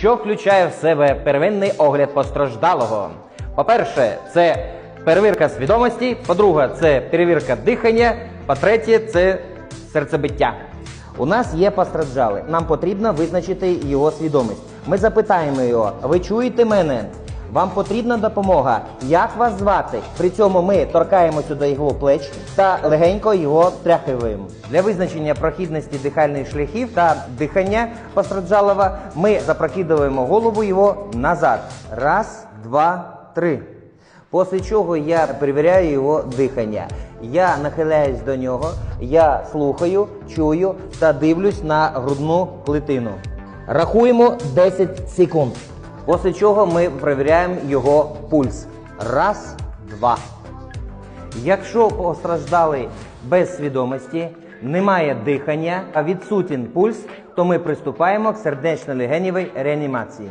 Що включає в себе первинний огляд постраждалого? По-перше, це перевірка свідомості. По-друге, це перевірка дихання. По-третє, це серцебиття. У нас є постраждалий. Нам потрібно визначити його свідомість. Ми запитаємо його: ви чуєте мене? Вам потрібна допомога. Як вас звати? При цьому ми торкаємося до його плеч та легенько його тряхиваємо. Для визначення прохідності дихальних шляхів та дихання постраждалого ми запрокидуємо голову його назад. Раз, два, три. Після чого я перевіряю його дихання. Я нахиляюсь до нього, я слухаю, чую та дивлюсь на грудну клітину. Рахуємо 10 секунд. Після чого ми перевіряємо його пульс. Раз, два. Якщо постраждалий без свідомості, немає дихання, а відсутній пульс, то ми приступаємо к сердечно-легенєвій реанімації.